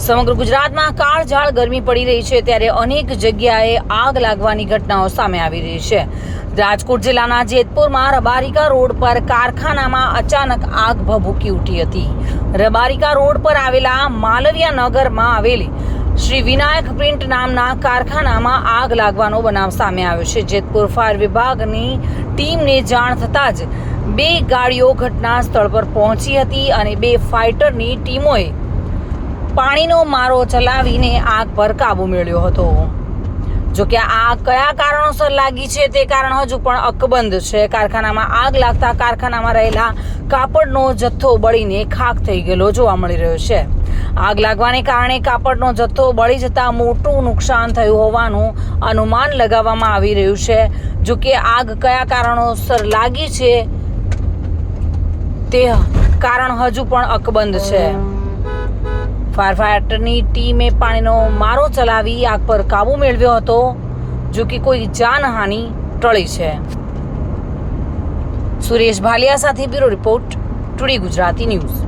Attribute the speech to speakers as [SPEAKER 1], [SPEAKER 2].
[SPEAKER 1] સમગ્ર ગુજરાતમાં કાળઝાળ ગરમી પડી રહી છે ત્યારે અનેક જગ્યાએ આગ લાગવાની ઘટનાઓ સામે આવી રહી છે. રાજકોટ જિલ્લાના જેતપુરમાં રબારિકા રોડ પર કારખાનામાં અચાનક આગ ભભૂકી ઉઠી હતી. રબારિકા રોડ પર આવેલા માલવિયા નગરમાં આવેલી શ્રી વિનાયક પ્રિન્ટ નામના કારખાનામાં આગ લાગવાનો બનાવ સામે આવ્યો છે. જેતપુર ફાયર વિભાગની ટીમને જાણ થતાં જ બે ગાડીઓ ઘટના સ્થળ પર પહોંચી હતી અને બે ફાઇટરની ટીમોએ પાણીનો મારો ચલાવીને આગ પર કાબુ મેળવ્યો હતો. જો કે આ કયા કારણોસર લાગી છે તે કારણ હજુ પણ અકબંધ છે. કારખાનામાં આગ લાગતા કારખાનામાં રહેલા કાપડનો જથ્થો બળીને ખાક થઈ ગયેલો જોવા મળી રહ્યો છે. આગ લાગવાને કારણે કાપડનો જથ્થો બળી જતા મોટું નુકસાન થયું હોવાનું અનુમાન લગાવવામાં આવી રહ્યું છે. જો કે આગ કયા કારણોસર લાગી છે તે કારણ હજુ પણ અકબંધ છે. ફાયર ફાઈટરની ટીમે પાણીનો મારો ચલાવી આગ પર કાબુ મેળવ્યો હતો, જો કે કોઈ જાનહાનિ ટળી છે. સુરેશ ભાલિયા સાથે bureau report, today Gujarati news.